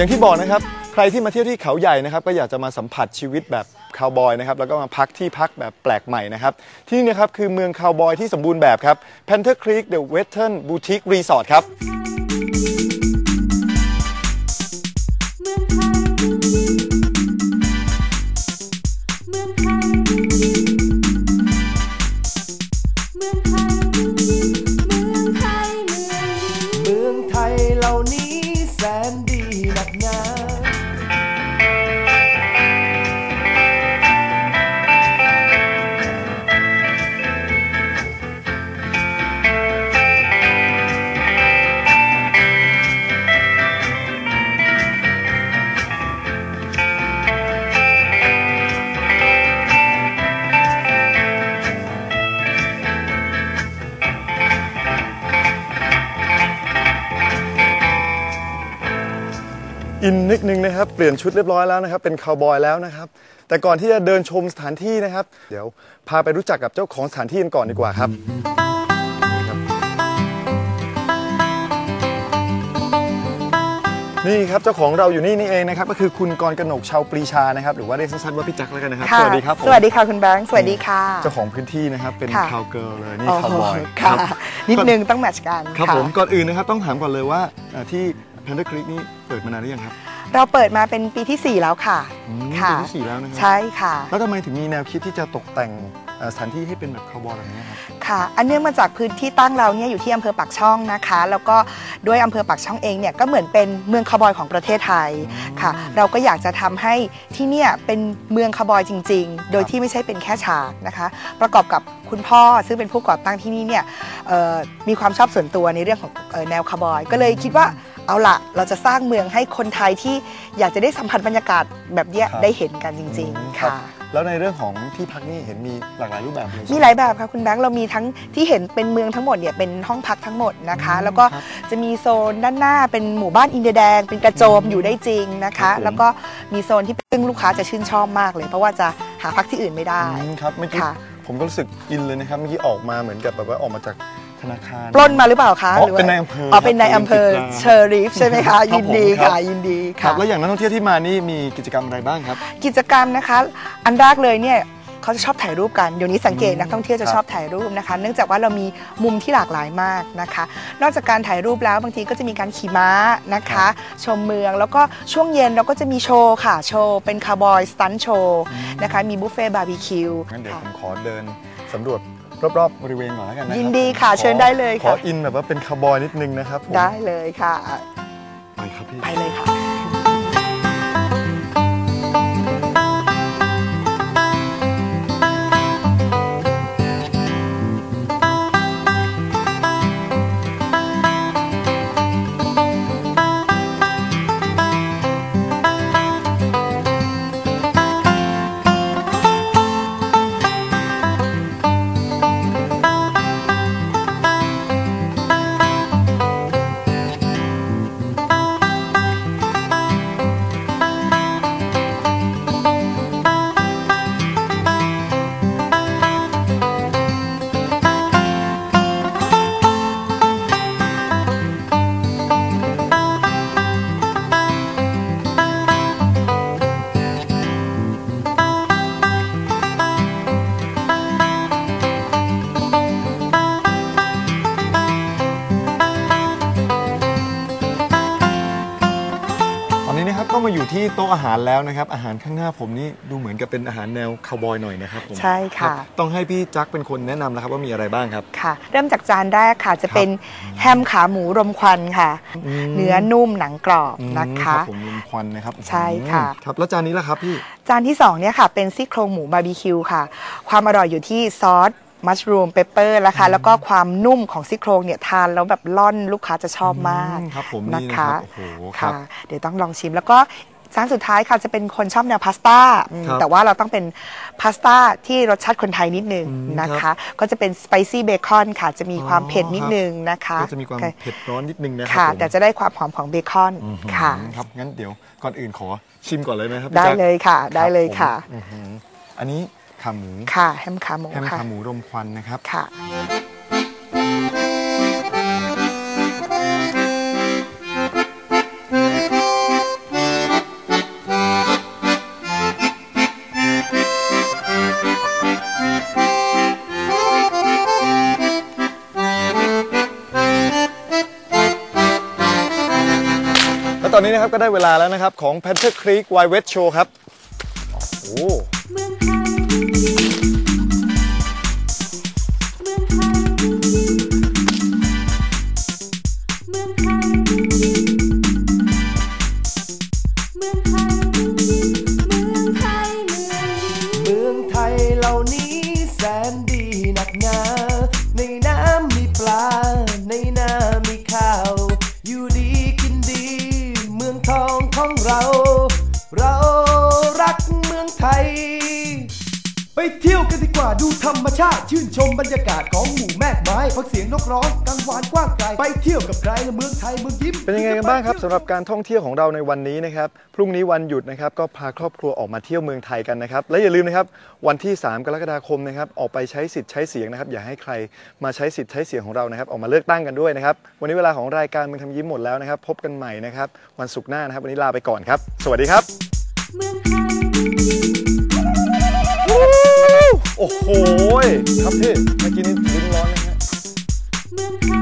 อย่างที่บอกนะครับ ใครที่มาเที่ยวที่เขาใหญ่นะครับ ก็อยากจะมาสัมผัสชีวิตแบบคาวบอยนะครับ แล้วก็มาพักที่พักแบบแปลกใหม่นะครับ ที่นี่นะครับคือเมืองคาวบอยที่สมบูรณ์แบบครับ Panther Creek The Western Boutique Resort ครับ อินนิดนึงนะครับ เปลี่ยนชุดเรียบร้อยแล้วนะครับ เป็นคาวบอยแล้วนะครับ แต่ก่อนที่จะเดินชมสถานที่นะครับ เดี๋ยวพาไปรู้จักกับเจ้าของสถานที่กันก่อนดีกว่าครับ นี่ครับเจ้าของเราอยู่นี่นี่เองนะครับ ก็คือคุณกรกนกชาวปรีชานะครับ หรือว่าเรียกสั้นๆว่าพี่จักรแล้วกันนะครับค่ะสวัสดีครับผม สวัสดีค่ะคุณแบงค์ สวัสดีค่ะ เจ้าของพื้นที่นะครับ เป็นค่ะ คาวเกิร์ลเลยนี่โอ้คาวโหบอยค่ะ รับ นิดนึงต้องแมทช์กัน ครับะผมก่อนอื่นนะครับต้องถามก่อนเลยว่าเอ่อที่ Panther Creek นี่เปิดมานานหรือยังครับเราเปิดมาเป็นปีที่ 4 แล้วค่ะ อืมค่ะ ปีที่สี่แล้วนะครัใช่ค่ะ แล้วทำไมถึงมีแนวคิดที่จะตกแต่งเอ่อสถานที่ให้เป็นแบบคาวบอยแบบนี้ครับ ค่ะ อันเนื่องมาจากพื้นที่ตั้งเราเนี่ยอยู่ที่อำเภอปากช่องนะคะ แล้วก็ด้วยอำเภอปากช่องเองเนี่ยก็เหมือนเป็นเมืองคาวบอยของประเทศไทยค่ะ เราก็อยากจะทำให้ที่เนี่ยเป็นเมืองคาวบอยจริง ๆ โดยที่ไม่ใช่เป็นแค่ฉากนะคะ ประกอบกับคุณพ่อซึ่งเป็นผู้ก่อตั้งที่นี่เนี่ยเอ่อมีความชอบส่วนตัวในเรื่องของเอ่อแนวคาวบอย ก็เลยคิดว่า เอาละเราจะสร้างเมืองให้คนไทยที่อยากจะได้สัมผัสบรรยากาศแบบเนี้ยครับ ได้เห็นกันจริงอืมๆรับค่ะ แล้วในเรื่องของที่พักนี่เห็นมีหลากหลายรูปแบบเลยมีหลายแบบค่ะคุณแบงค์เรามีทั้งที่เห็นเป็นเมืองทั้งหมดเนี่ยเป็นห้องพักทั้งหมดนะคะ แล้วก็จะมีโซนด้านหน้าเป็นหมู่บ้านอินเดียแดง เป็นกระโจมอยู่ได้จริงนะคะ แล้วก็มีโซนที่ซึ่งลูกค้าจะชื่นชอบมากเลย เพราะว่าจะหาพักที่อื่นไม่ได้ อืมครับเมื่อกี้ค่ะ ผมก็รู้สึกอินเลยนะครับเมื่อกี้ออกมาเหมือนกับแบบว่าออกมาจาก ธนาคาร ปล้นมาหรือเปล่าคะอ๋อหรืว่าเป็นนายอำเภออ๋อเป็นนายอำเภอครับเชอริฟใช่ไหมคะ ครับยินดีผมครับ ค่ะยินดีครัค่ะ บแล้วอย่างนักท่องเที่ยวที่มานี่มีกิจกรรมอะไรบ้างครับ กิจกรรมนะคะ อันแรกเลยเนี่ยเขาจะชอบถ่ายรูปกัน เดี๋ยวนี้สังเกตอืมนักท่องเที่ยวจะครับชอบถ่ายรูปนะคะ เนื่องจากว่าเรามีมุมที่หลากหลายมากนะคะ นอกจากการถ่ายรูปแล้วบางทีก็จะมีการขี่ม้านะคะ ชมเมืองแล้วก็ช่วงเย็นเราก็จะมีโชว์ค่ะโชว์เป็นคาร์บอยสตันโชว์นะคะมีบุฟเฟ่บาร์บีคิวงั้นเดี๋ยวผมขอเดินสำรวจ รอบๆบริเวณก่อนแล้วกันนะครับยินดีค่ะผมขอเชิญได้เลยค่ะ ขออินแบบว่าเป็นคาวบอยนิดนึงนะครับผมได้เลยค่ะ ไปครับพี่ ไปเลยค่ะ ที่โต๊ะอาหารแล้วนะครับ อาหารข้างหน้าผมนี่ดูเหมือนกับเป็นอาหารแนวคาวบอยหน่อยนะครับผมใช่ค่ะ รับต้องให้พี่จักเป็นคนแนะนำแล้วครับว่ามีอะไรบ้างครับ ค่ะ เริ่มจากจานแรกค่ะจะเป็นแฮมขาหมูรมควันค่ะ อืม เนื้อนุ่มหนังกรอบอืมนะคะรับผมลมควันนะครับใช่ค่ะ อืมครับแล้วจานนี้ล่ะครับพี่ จานที่2เนี่ยค่ะเป็นซี่โครงหมูบาร์บีคิวค่ะ ความอร่อยอยู่ที่ซอสมัชรูมเปปเปอร์นะคะ แล้วก็ความนุ่มของซี่โครงเนี่ยทานแล้วแบบล่อนลูกค้าจะชอบมากอืมครับผมนะนี่นะคะครับโอ้โหครับค่ะเดี๋ยวต้องลองชิมแล้วก็ จานสุดท้ายค่ะจะเป็นคนชอบแนวพาสต้าอืมครับแต่ว่าเราต้องเป็นพาสต้าที่รสชาติคนไทยนิดนึงอืมนะครัคะ บก็จะเป็นสไปซี่เบคอนค่ะ จะมีความเผ็ดนิดนึงนะคะก็จะมีความเผ็ดร้อนนิดนึงนะครัค่ะ ผมแต่จะได้ความหอมของเบคอนอื้อหือค่ะ ครับงั้นเดี๋ยวก่อนอื่นขอชิมก่อนเลยไหมครับพี่ได้จักรเลยค่ะ ได้เลยรับผมค่ะอื้อหืออันนี้ขาหมูค่ะแฮมขาหมูแฮมค่ะขาหมูรมควันนะครับ ค่ะ อนนี้นะครับก็ได้เวลาแล้วนะครับของ Panther Creek Wild West Show ครับ โอ้เมืองไทยเมือง ชาติชื่นชมบรรยากาศของหมู่แมกไม้ฟังเสียงนกร้องกังวานกว้างไกลไปเที่ยวกับใครละเมืองไทยเมืองยิ้มเป็นยังไงกันบ้างครับสำหรับการท่องเที่ยวของเราในวันนี้นะครับพรุ่งนี้วันหยุดนะครับก็พาครอบครัวออกมาเที่ยวเมืองไทยกันนะครับและอย่าลืมนะครับวันที่ 3 กรกฎาคมนะครับออกไปใช้สิทธิ์ใช้เสียงนะครับอย่าให้ใครมาใช้สิทธิ์ใช้เสียงของเรานะครับออกมาเลือกตั้งกันด้วยนะครับวันนี้เวลาของรายการเมืองทำยิ้มหมดแล้วนะครับพบกันใหม่นะครับวันศุกร์หน้านะครับวันนี้ลาไปก่อนครับ สวัสดีครับ โอ้โห ครับพี่เมื่อกี้นี้ลิ้นร้อนนะฮะ